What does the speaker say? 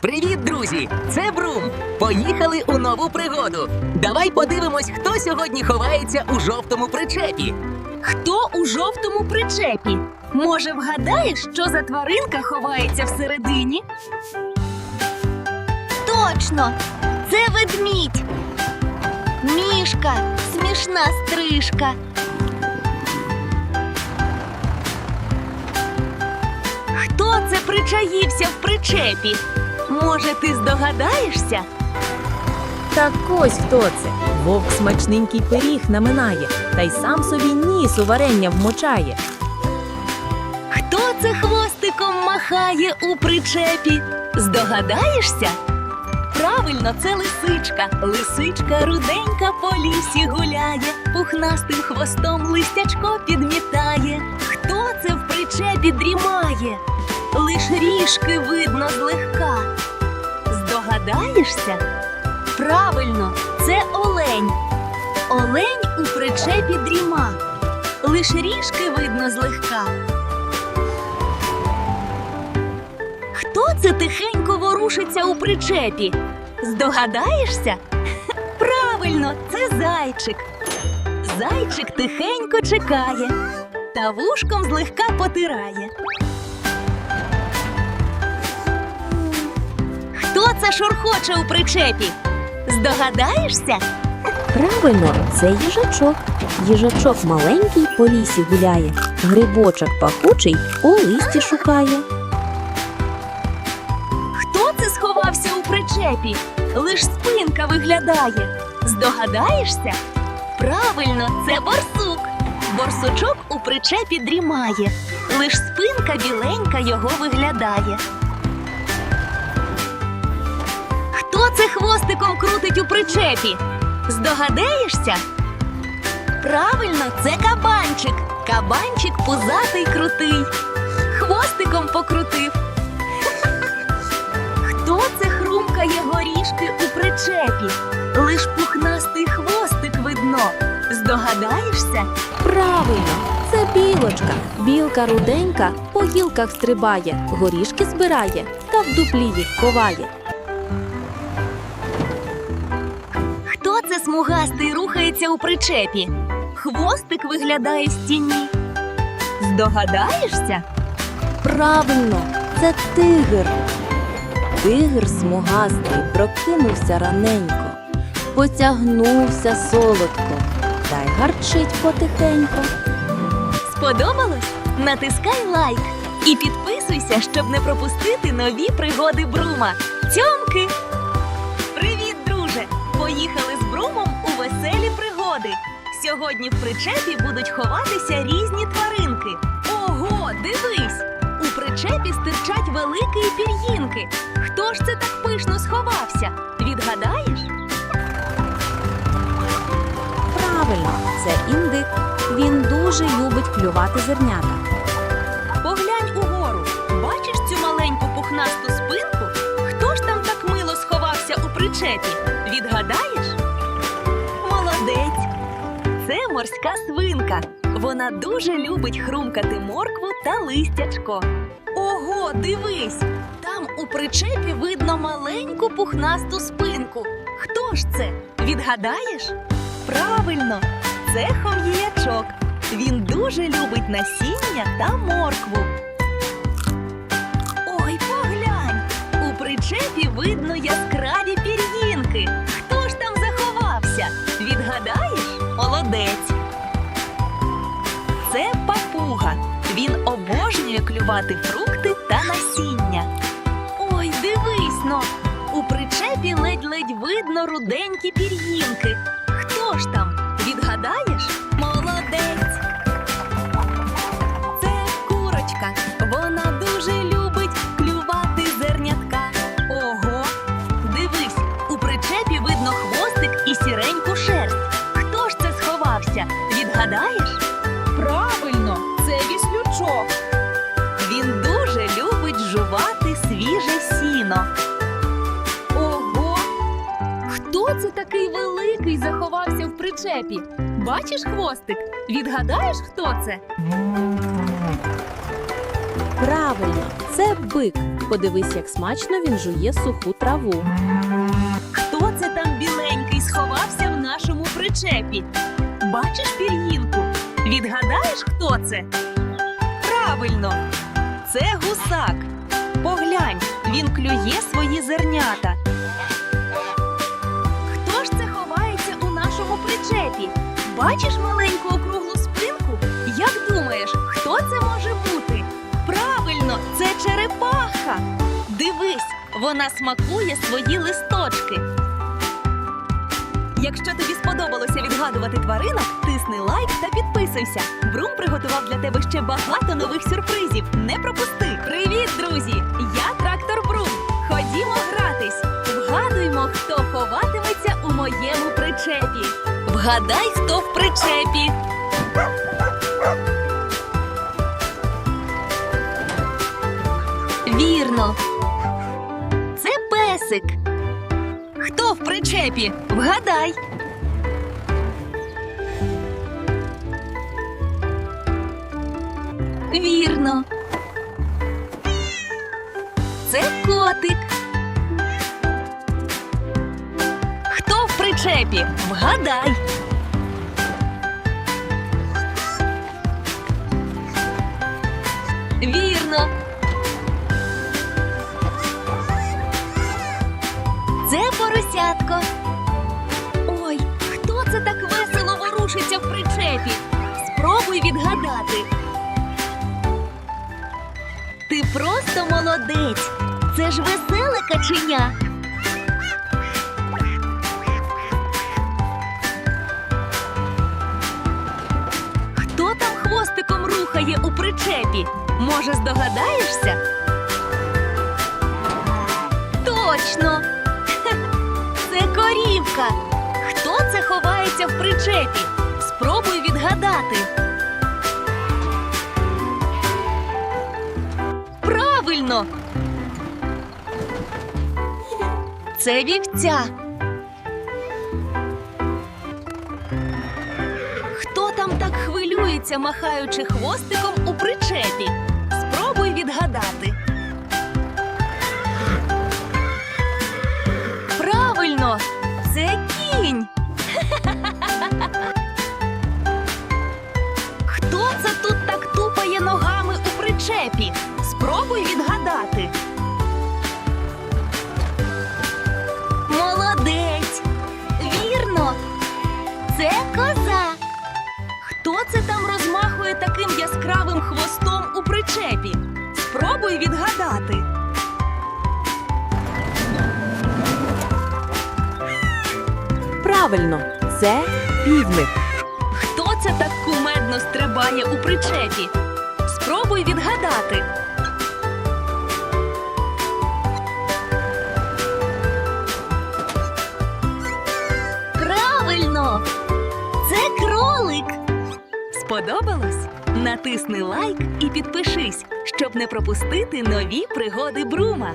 Привіт, друзі! Це Брум. Поїхали у нову пригоду. Давай подивимось, хто сьогодні ховається у жовтому причепі. Хто у жовтому причепі? Може, вгадаєш, що за тваринка ховається всередині? Точно! Це ведмідь. Мішка, смішна стрижка. Хто це причаївся в причепі? Може, ти здогадаєшся? Так ось хто це. Вовк смачненький пиріг наминає, та й сам собі ніс у варення вмочає. Хто це хвостиком махає у причепі? Здогадаєшся? Правильно, це лисичка. Лисичка руденька по лісі гуляє, пухнастим хвостом листячко підмітає. Хто це в причепі дрімає? Лиш ріжки видно злегка. Здогадаєшся? Правильно, це олень. Олень у причепі дріма. Лиш ріжки видно злегка. Хто це тихенько ворушиться у причепі? Здогадаєшся? Правильно, це зайчик. Зайчик тихенько чекає та вушком злегка потирає. Хто це шурхоче у причепі? Здогадаєшся? Правильно, це їжачок. Їжачок маленький по лісі гуляє, грибочок пахучий у листі шукає. Хто це сховався у причепі? Лиш спинка виглядає. Здогадаєшся? Правильно, це борсук. Борсучок у причепі дрімає. Лиш спинка біленька його виглядає. Хто це хвостиком крутить у причепі? Здогадаєшся? Правильно, це кабанчик. Кабанчик пузатий крутий. Хвостиком покрутив. Хто це хрумкає горішки у причепі? Лиш пухнастий хвостик видно. Здогадаєшся? Правильно, це білочка. Білка руденька по гілках стрибає, горішки збирає та в дуплі їх ховає. Смугастий рухається у причепі? Хвостик виглядає в стіні. Здогадаєшся? Правильно, це тигр. Тигр смугастий прокинувся раненько, потягнувся солодко та й гарчить потихенько. Сподобалось? Натискай лайк і підписуйся, щоб не пропустити нові пригоди Брума. Цьомки! Привіт, друже! Поїхали з веселі пригоди. Сьогодні в причепі будуть ховатися різні тваринки. Ого, дивись! У причепі стирчать великі пір'їнки. Хто ж це так пишно сховався? Відгадаєш? Правильно, це індик. Він дуже любить клювати зернята. Поглянь угору. Бачиш цю маленьку пухнасту спинку? Хто ж там так мило сховався у причепі? Відгадаєш? Морська свинка. Вона дуже любить хрумкати моркву та листячко. Ого, дивись! Там у причепі видно маленьку пухнасту спинку. Хто ж це? Відгадаєш? Правильно, це хом'ячок. Він дуже любить насіння та моркву. Ой, поглянь! У причепі видно яскраві обожнює клювати фрукти та насіння. Ой, дивись но! У причепі ледь-ледь видно руденькі пір'їнки. Хто ж там? Відгадаєш? Молодець. Це курочка. Вона дуже любить клювати зернятка. Ого! Дивись, у причепі видно хвостик і сіреньку шерсть. Хто ж це сховався? Відгадаєш? Великий заховався в причепі? Бачиш хвостик? Відгадаєш, хто це? Правильно, це бик. Подивись, як смачно він жує суху траву. Хто це там біленький сховався в нашому причепі? Бачиш пір'їнку? Відгадаєш, хто це? Правильно, це гусак. Поглянь, він клює свої зернята. Бачиш маленьку округлу спинку? Як думаєш, хто це може бути? Правильно, це черепаха. Дивись, вона смакує свої листочки. Якщо тобі сподобалося відгадувати тваринок, тисни лайк та підписуйся. Брум приготував для тебе ще багато нових сюрпризів. Не пропусти! Вгадай, хто в причепі. Вірно. Це песик. Хто в причепі? Вгадай. Вірно. Це котик. Хто в причепі? Вгадай. Спробуй відгадати. Ти просто молодець. Це ж веселе каченя. Хто там хвостиком рухає у причепі? Може, здогадаєшся? Точно. Це корівка. Хто це ховається в причепі? Спробуй відгадати. Правильно! Це вівця. Хто там так хвилюється, махаючи хвостиком у причепі? Спробуй відгадати. Правильно, це півник. Хто це так кумедно стрибає у причепі? Спробуй відгадати. Правильно. Це кролик. Сподобалось? Натисни лайк і підпишись, щоб не пропустити нові пригоди Брума.